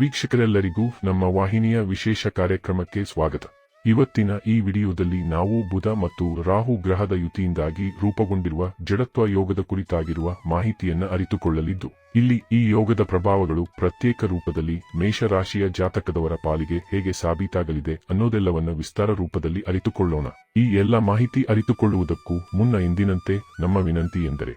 ವೀಕ್ಷಕರೆಲ್ಲರಿಗೂ ನಮ್ಮ ವಾಹಿನಿಯ ವಿಶೇಷ ಕಾರ್ಯಕ್ರಮಕ್ಕೆ ಸ್ವಾಗತ. ಇವತ್ತಿನ ಈ ವಿಡಿಯೋದಲ್ಲಿ ನಾವು ಬುಧ ಮತ್ತು ರಾಹು ಗ್ರಹದ ಯುತಿಯಿಂದಾಗಿ ರೂಪುಗೊಂಡಿರುವ ಜಡತ್ವ ಯೋಗದ ಕುರಿತಾಗಿರುವ ಮಾಹಿತಿಯನ್ನು ಅರಿತುಕೊಳ್ಳಲಿದ್ದು, ಇಲ್ಲಿ ಈ ಯೋಗದ ಪ್ರಭಾವಗಳು ಪ್ರತ್ಯೇಕ ರೂಪದಲ್ಲಿ ಮೇಷರಾಶಿಯ ಜಾತಕದವರ ಪಾಲಿಗೆ ಹೇಗೆ ಸಾಬೀತಾಗಲಿದೆ ಅನ್ನೋದೆಲ್ಲವನ್ನ ವಿಸ್ತಾರ ರೂಪದಲ್ಲಿ ಅರಿತುಕೊಳ್ಳೋಣ. ಈ ಎಲ್ಲ ಮಾಹಿತಿ ಅರಿತುಕೊಳ್ಳುವುದಕ್ಕೂ ಮುನ್ನ ಎಂದಿನಂತೆ ನಮ್ಮ ವಿನಂತಿ ಎಂದರೆ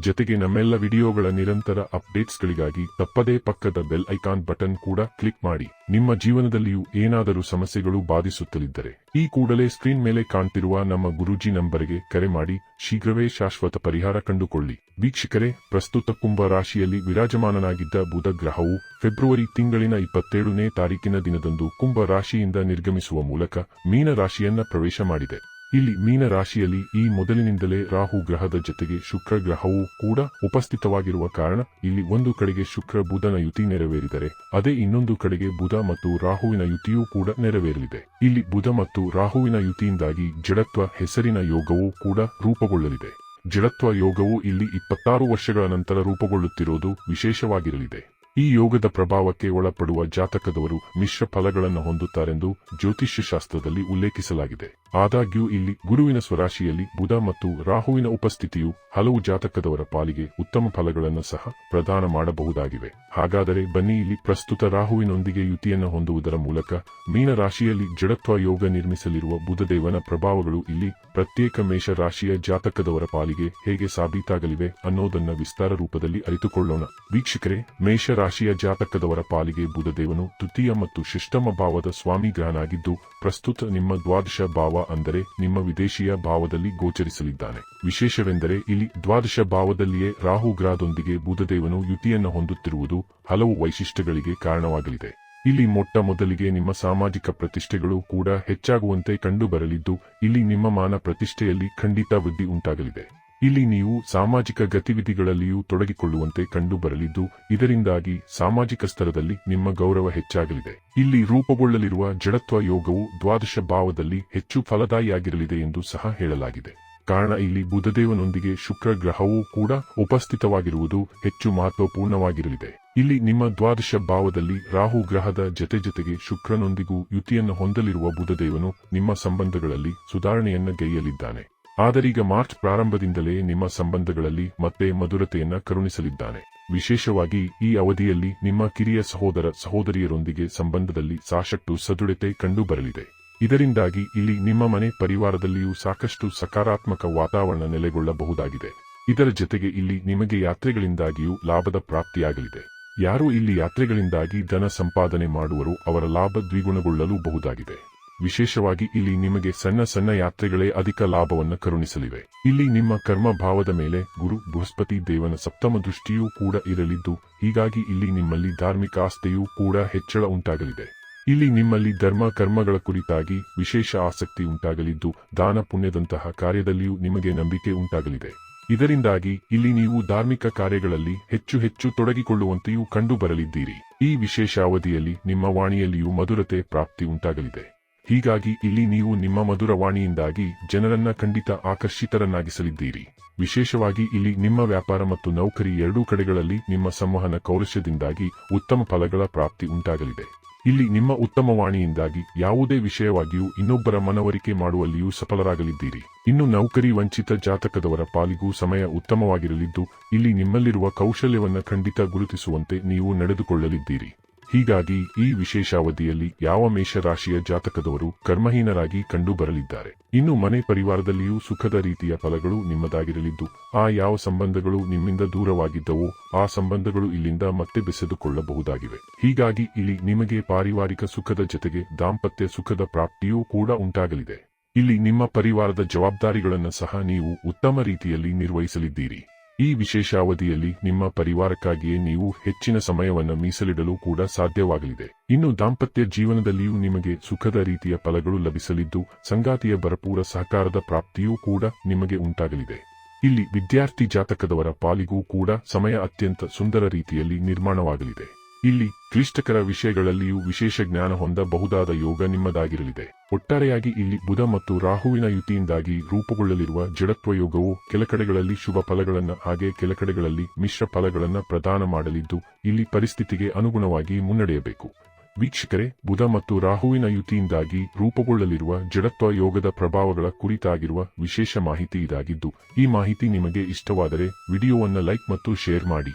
ಜೊತೆಗೆ ನಮ್ಮೆಲ್ಲ ವಿಡಿಯೋಗಳ ನಿರಂತರ ಅಪ್ಡೇಟ್ಸ್ಗಳಿಗಾಗಿ ತಪ್ಪದೇ ಪಕ್ಕದ ಬೆಲ್ ಐಕಾನ್ ಬಟನ್ ಕೂಡ ಕ್ಲಿಕ್ ಮಾಡಿ. ನಿಮ್ಮ ಜೀವನದಲ್ಲಿಯೂ ಏನಾದರೂ ಸಮಸ್ಯೆಗಳು ಬಾಧಿಸುತ್ತಲಿದ್ದರೆ ಈ ಕೂಡಲೇ ಸ್ಕ್ರೀನ್ ಮೇಲೆ ಕಾಣ್ತಿರುವ ನಮ್ಮ ಗುರೂಜಿ ನಂಬರ್ಗೆ ಕರೆ ಮಾಡಿ ಶೀಘ್ರವೇ ಶಾಶ್ವತ ಪರಿಹಾರ ಕಂಡುಕೊಳ್ಳಿ. ವೀಕ್ಷಕರೇ, ಪ್ರಸ್ತುತ ಕುಂಭ ರಾಶಿಯಲ್ಲಿ ವಿರಾಜಮಾನನಾಗಿದ್ದ ಬುಧ ಗ್ರಹವು ಫೆಬ್ರವರಿ ತಿಂಗಳಿನ ಇಪ್ಪತ್ತೇಳನೇ ತಾರೀಕಿನ ದಿನದಂದು ಕುಂಭ ರಾಶಿಯಿಂದ ನಿರ್ಗಮಿಸುವ ಮೂಲಕ ಮೀನ ರಾಶಿಯನ್ನ ಪ್ರವೇಶ ಮಾಡಿದೆ. ಇಲ್ಲಿ ಮೀನ ರಾಶಿಯಲ್ಲಿ ಈ ಮೊದಲಿನಿಂದಲೇ ರಾಹು ಗ್ರಹದ ಜೊತೆಗೆ ಶುಕ್ರ ಗ್ರಹವೂ ಕೂಡ ಉಪಸ್ಥಿತವಾಗಿರುವ ಕಾರಣ ಇಲ್ಲಿ ಒಂದು ಕಡೆಗೆ ಶುಕ್ರ ಬುಧನ ಯುತಿ ನೆರವೇರಿದರೆ, ಅದೇ ಇನ್ನೊಂದು ಕಡೆಗೆ ಬುಧ ಮತ್ತು ರಾಹುವಿನ ಯುತಿಯೂ ಕೂಡ ನೆರವೇರಲಿದೆ. ಇಲ್ಲಿ ಬುಧ ಮತ್ತು ರಾಹುವಿನ ಯುತಿಯಿಂದಾಗಿ ಜಡತ್ವ ಹೆಸರಿನ ಯೋಗವೂ ಕೂಡ ರೂಪುಗೊಳ್ಳಲಿದೆ. ಜಡತ್ವ ಯೋಗವು ಇಲ್ಲಿ ಇಪ್ಪತ್ತಾರು ವರ್ಷಗಳ ನಂತರ ರೂಪುಗೊಳ್ಳುತ್ತಿರುವುದು ವಿಶೇಷವಾಗಿರಲಿದೆ. ಈ ಯೋಗದ ಪ್ರಭಾವಕ್ಕೆ ಒಳಪಡುವ ಜಾತಕದವರು ಮಿಶ್ರ ಫಲಗಳನ್ನು ಹೊಂದುತ್ತಾರೆಂದು ಜ್ಯೋತಿಷ್ಯ ಶಾಸ್ತ್ರದಲ್ಲಿ ಉಲ್ಲೇಖಿಸಲಾಗಿದೆ. ಆದಾಗ್ಯೂ ಇಲ್ಲಿ ಗುರುವಿನ ಸ್ವರಾಶಿಯಲ್ಲಿ ಬುಧ ಮತ್ತು ರಾಹುವಿನ ಉಪಸ್ಥಿತಿಯು ಹಲವು ಜಾತಕದವರ ಪಾಲಿಗೆ ಉತ್ತಮ ಫಲಗಳನ್ನು ಸಹ ಪ್ರದಾನ ಮಾಡಬಹುದಾಗಿವೆ. ಹಾಗಾದರೆ ಬನ್ನಿ ಇಲ್ಲಿ ಪ್ರಸ್ತುತ ರಾಹುವಿನೊಂದಿಗೆ ಯುತಿಯನ್ನು ಹೊಂದುವುದರ ಮೂಲಕ ಮೀನ ರಾಶಿಯಲ್ಲಿ ಜಡತ್ವ ಯೋಗ ನಿರ್ಮಿಸಲಿರುವ ಬುಧದೇವನ ಪ್ರಭಾವಗಳು ಇಲ್ಲಿ ಪ್ರತ್ಯೇಕ ಮೇಷ ರಾಶಿಯ ಜಾತಕದವರ ಪಾಲಿಗೆ ಹೇಗೆ ಸಾಬೀತಾಗಲಿವೆ ಅನ್ನೋದನ್ನ ವಿಸ್ತಾರ ರೂಪದಲ್ಲಿ ಅರಿತುಕೊಳ್ಳೋಣ. ವೀಕ್ಷಕರೇ, ಮೇಷ ರಾಶಿಯ ಜಾತಕದವರ ಪಾಲಿಗೆ ಬುಧದೇವನು ತೃತೀಯ ಮತ್ತು ಶಿಷ್ಟಮ ಭಾವದ ಸ್ವಾಮಿ ಗ್ರಹನಾಗಿದ್ದು ಪ್ರಸ್ತುತ ನಿಮ್ಮ ದ್ವಾದಶ ಭಾವ ಅಂದರೆ ನಿಮ್ಮ ವಿದೇಶಿಯ ಭಾವದಲ್ಲಿ ಗೋಚರಿಸಲಿದ್ದಾನೆ. ವಿಶೇಷವೆಂದರೆ ಇಲ್ಲಿ ದ್ವಾದಶ ಭಾವದಲ್ಲಿಯೇ ರಾಹು ಗ್ರಹದೊಂದಿಗೆ ಬುಧದೇವನು ಯುತಿಯನ್ನು ಹೊಂದುತ್ತಿರುವುದು ಹಲವು ವೈಶಿಷ್ಟ್ಯಗಳಿಗೆ ಕಾರಣವಾಗಲಿದೆ. ಇಲ್ಲಿ ಮೊಟ್ಟ ಮೊದಲಿಗೆ ನಿಮ್ಮ ಸಾಮಾಜಿಕ ಪ್ರತಿಷ್ಠೆಗಳು ಕೂಡ ಹೆಚ್ಚಾಗುವಂತೆ ಕಂಡುಬರಲಿದ್ದು, ಇಲ್ಲಿ ನಿಮ್ಮ ಮಾನ ಪ್ರತಿಷ್ಠೆಯಲ್ಲಿ ಖಂಡಿತ ವೃದ್ಧಿ ಉಂಟಾಗಲಿದೆ. ಇಲ್ಲಿ ನೀವು ಸಾಮಾಜಿಕ ಗತಿವಿಧಿಗಳಲ್ಲಿಯೂ ತೊಡಗಿಕೊಳ್ಳುವಂತೆ ಕಂಡುಬರಲಿದ್ದು, ಇದರಿಂದಾಗಿ ಸಾಮಾಜಿಕ ಸ್ತರದಲ್ಲಿ ನಿಮ್ಮ ಗೌರವ ಹೆಚ್ಚಾಗಲಿದೆ. ಇಲ್ಲಿ ರೂಪುಗೊಳ್ಳಲಿರುವ ಜಡತ್ವ ಯೋಗವು ದ್ವಾದಶ ಭಾವದಲ್ಲಿ ಹೆಚ್ಚು ಫಲದಾಯಿಯಾಗಿರಲಿದೆ ಎಂದು ಸಹ ಹೇಳಲಾಗಿದೆ. ಕಾರಣ ಇಲ್ಲಿ ಬುಧದೇವನೊಂದಿಗೆ ಶುಕ್ರ ಗ್ರಹವೂ ಕೂಡ ಉಪಸ್ಥಿತವಾಗಿರುವುದು ಹೆಚ್ಚು ಮಹತ್ವಪೂರ್ಣವಾಗಿರಲಿದೆ. ಇಲ್ಲಿ ನಿಮ್ಮ ದ್ವಾದಶ ಭಾವದಲ್ಲಿ ರಾಹು ಗ್ರಹದ ಜತೆ ಜೊತೆಗೆ ಶುಕ್ರನೊಂದಿಗೂ ಯುತಿಯನ್ನು ಹೊಂದಲಿರುವ ಬುಧದೇವನು ನಿಮ್ಮ ಸಂಬಂಧಗಳಲ್ಲಿ ಸುಧಾರಣೆಯನ್ನ ಗೈಯಲಿದ್ದಾನೆ ಆದರೀಗ ಮಾರ್ಚ್ ಪ್ರಾರಂಭದಿಂದಲೇ ನಿಮ್ಮ ಸಂಬಂಧಗಳಲ್ಲಿ ಮತ್ತೆ ಮಧುರತೆಯನ್ನ ಕರುಣಿಸಲಿದ್ದಾನೆ. ವಿಶೇಷವಾಗಿ ಈ ಅವಧಿಯಲ್ಲಿ ನಿಮ್ಮ ಕಿರಿಯ ಸಹೋದರ ಸಹೋದರಿಯರೊಂದಿಗೆ ಸಂಬಂಧದಲ್ಲಿ ಸಾಕಷ್ಟು ಸದೃಢತೆ ಕಂಡುಬರಲಿದೆ. ಇದರಿಂದಾಗಿ ಇಲ್ಲಿ ನಿಮ್ಮ ಮನೆ ಪರಿವಾರದಲ್ಲಿಯೂ ಸಾಕಷ್ಟು ಸಕಾರಾತ್ಮಕ ವಾತಾವರಣ ನೆಲೆಗೊಳ್ಳಬಹುದಾಗಿದೆ. ಇದರ ಜೊತೆಗೆ ಇಲ್ಲಿ ನಿಮಗೆ ಯಾತ್ರೆಗಳಿಂದಾಗಿಯೂ ಲಾಭದ ಪ್ರಾಪ್ತಿಯಾಗಲಿದೆ. ಯಾರು ಇಲ್ಲಿ ಯಾತ್ರೆಗಳಿಂದಾಗಿ ಧನ ಸಂಪಾದನೆ ಮಾಡುವರು ಅವರ ಲಾಭ ದ್ವಿಗುಣಗೊಳ್ಳಲೂ ಬಹುದಾಗಿದೆ. ವಿಶೇಷವಾಗಿ ಇಲ್ಲಿ ನಿಮಗೆ ಸಣ್ಣ ಸಣ್ಣ ಯಾತ್ರೆಗಳೇ ಅಧಿಕ ಲಾಭವನ್ನು ಕರುಣಿಸಲಿವೆ. ಇಲ್ಲಿ ನಿಮ್ಮ ಕರ್ಮ ಭಾವದ ಮೇಲೆ ಗುರು, ಬೃಹಸ್ಪತಿ, ದೇವನ ಸಪ್ತಮ ದೃಷ್ಟಿಯೂ ಕೂಡ ಇರಲಿದ್ದು, ಹೀಗಾಗಿ ಇಲ್ಲಿ ನಿಮ್ಮಲ್ಲಿ ಧಾರ್ಮಿಕ ಆಸ್ತೆಯೂ ಕೂಡ ಹೆಚ್ಚಳ ಉಂಟಾಗಲಿದೆ. ಇಲ್ಲಿ ನಿಮ್ಮಲ್ಲಿ ಧರ್ಮ ಕರ್ಮಗಳ ಕುರಿತಾಗಿ ವಿಶೇಷ ಆಸಕ್ತಿ ಉಂಟಾಗಲಿದ್ದು, ದಾನ ಪುಣ್ಯದಂತಹ ಕಾರ್ಯದಲ್ಲಿಯೂ ನಿಮಗೆ ನಂಬಿಕೆ ಉಂಟಾಗಲಿದೆ. ಇದರಿಂದಾಗಿ ಇಲ್ಲಿ ನೀವು ಧಾರ್ಮಿಕ ಕಾರ್ಯಗಳಲ್ಲಿ ಹೆಚ್ಚು ಹೆಚ್ಚು ತೊಡಗಿಕೊಳ್ಳುವಂತೆಯೂ ಕಂಡುಬರಲಿದ್ದೀರಿ. ಈ ವಿಶೇಷ ಅವಧಿಯಲ್ಲಿ ನಿಮ್ಮ ವಾಣಿಯಲ್ಲಿಯೂ ಮಧುರತೆ, ಪ್ರಾಪ್ತಿ ಉಂಟಾಗಲಿದೆ. ಹೀಗಾಗಿ ಇಲ್ಲಿ ನೀವು ನಿಮ್ಮ ಮಧುರವಾಣಿಯಿಂದಾಗಿ ಜನರನ್ನ ಖಂಡಿತ ಆಕರ್ಷಿತರನ್ನಾಗಿಸಲಿದ್ದೀರಿ. ವಿಶೇಷವಾಗಿ ಇಲ್ಲಿ ನಿಮ್ಮ ವ್ಯಾಪಾರ ಮತ್ತು ನೌಕರಿ ಎರಡೂ ಕಡೆಗಳಲ್ಲಿ ನಿಮ್ಮ ಸಂವಹನ ಕೌಶಲ್ಯದಿಂದಾಗಿ ಉತ್ತಮ ಫಲಗಳ ಪ್ರಾಪ್ತಿ ಉಂಟಾಗಲಿದೆ. ಇಲ್ಲಿ ನಿಮ್ಮ ಉತ್ತಮ ವಾಣಿಯಿಂದಾಗಿ ಯಾವುದೇ ವಿಷಯವಾಗಿಯೂ ಇನ್ನೊಬ್ಬರ ಮನವರಿಕೆ ಮಾಡುವಲ್ಲಿಯೂ ಸಫಲರಾಗಲಿದ್ದೀರಿ. ಇನ್ನು ನೌಕರಿ ವಂಚಿತ ಜಾತಕದವರ ಪಾಲಿಗೂ ಸಮಯ ಉತ್ತಮವಾಗಿರಲಿದ್ದು, ಇಲ್ಲಿ ನಿಮ್ಮಲ್ಲಿರುವ ಕೌಶಲ್ಯವನ್ನು ಖಂಡಿತ ಗುರುತಿಸುವಂತೆ ನೀವು ನಡೆದುಕೊಳ್ಳಲಿದ್ದೀರಿ. ಹೀಗಾಗಿ ಈ ವಿಶೇಷಾವಧಿಯಲ್ಲಿ ಯಾವ ಮೇಷರಾಶಿಯ ಜಾತಕದವರು ಕರ್ಮಹೀನರಾಗಿ ಕಂಡುಬರಲಿದ್ದಾರೆ? ಇನ್ನು ಮನೆ ಪರಿವಾರದಲ್ಲಿಯೂ ಸುಖದ ರೀತಿಯ ಫಲಗಳು ನಿಮ್ಮದಾಗಿರಲಿದ್ದು, ಆ ಯಾವ ಸಂಬಂಧಗಳು ನಿಮ್ಮಿಂದ ದೂರವಾಗಿದ್ದವೋ, ಆ ಸಂಬಂಧಗಳು ಇಲ್ಲಿಂದ ಮತ್ತೆ ಬೆಸೆದುಕೊಳ್ಳಬಹುದಾಗಿವೆ. ಹೀಗಾಗಿ ಇಲ್ಲಿ ನಿಮಗೆ ಪಾರಿವಾರಿಕ ಸುಖದ ಜೊತೆಗೆ ದಾಂಪತ್ಯ ಸುಖದ ಪ್ರಾಪ್ತಿಯೂ ಕೂಡ ಉಂಟಾಗಲಿದೆ. ಇಲ್ಲಿ ನಿಮ್ಮ ಪರಿವಾರದ ಜವಾಬ್ದಾರಿಗಳನ್ನು ಸಹ ನೀವು ಉತ್ತಮ ರೀತಿಯಲ್ಲಿ ನಿರ್ವಹಿಸಲಿದ್ದೀರಿ. ಈ ವಿಶೇಷ ಅವಧಿಯಲ್ಲಿ ನಿಮ್ಮ ಪರಿವಾರಕ್ಕಾಗಿಯೇ ನೀವು ಹೆಚ್ಚಿನ ಸಮಯವನ್ನು ಮೀಸಲಿಡಲು ಕೂಡ ಸಾಧ್ಯವಾಗಲಿದೆ. ಇನ್ನು ದಾಂಪತ್ಯ ಜೀವನದಲ್ಲಿಯೂ ನಿಮಗೆ ಸುಖದ ರೀತಿಯ ಫಲಗಳು ಲಭಿಸಲಿದ್ದು, ಸಂಗಾತಿಯ ಭರಪೂರ ಸಹಕಾರದ ಪ್ರಾಪ್ತಿಯೂ ಕೂಡ ನಿಮಗೆ ಉಂಟಾಗಲಿದೆ. ಇಲ್ಲಿ ವಿದ್ಯಾರ್ಥಿ ಜಾತಕದವರ ಪಾಲಿಗೂ ಕೂಡ ಸಮಯ ಅತ್ಯಂತ ಸುಂದರ ರೀತಿಯಲ್ಲಿ ನಿರ್ಮಾಣವಾಗಲಿದೆ. ಇಲ್ಲಿ ಕ್ಲಿಷ್ಟಕರ ವಿಷಯಗಳಲ್ಲಿಯೂ ವಿಶೇಷ ಜ್ಞಾನ ಹೊಂದಬಹುದಾದ ಯೋಗ ನಿಮ್ಮದಾಗಿರಲಿದೆ. ಒಟ್ಟಾರೆಯಾಗಿ ಇಲ್ಲಿ ಬುಧ ಮತ್ತು ರಾಹುವಿನ ಯುತಿಯಿಂದಾಗಿ ರೂಪುಗೊಳ್ಳಲಿರುವ ಜಡತ್ವ ಯೋಗವು ಕೆಲಕಡೆಗಳಲ್ಲಿ ಶುಭ ಫಲಗಳನ್ನು ಹಾಗೆ ಕೆಲಕಡೆಗಳಲ್ಲಿ ಮಿಶ್ರ ಫಲಗಳನ್ನು ಪ್ರದಾನ ಮಾಡಲಿದ್ದು ಇಲ್ಲಿ ಪರಿಸ್ಥಿತಿಗೆ ಅನುಗುಣವಾಗಿ ಮುನ್ನಡೆಯಬೇಕು. ವೀಕ್ಷಕರೇ, ಬುಧ ಮತ್ತು ರಾಹುವಿನ ಯುತಿಯಿಂದಾಗಿ ರೂಪುಗೊಳ್ಳಲಿರುವ ಜಡತ್ವ ಯೋಗದ ಪ್ರಭಾವಗಳ ಕುರಿತಾಗಿರುವ ವಿಶೇಷ ಮಾಹಿತಿ ಇದಾಗಿದ್ದು, ಈ ಮಾಹಿತಿ ನಿಮಗೆ ಇಷ್ಟವಾದರೆ ವಿಡಿಯೋವನ್ನು ಲೈಕ್ ಮತ್ತು ಶೇರ್ ಮಾಡಿ.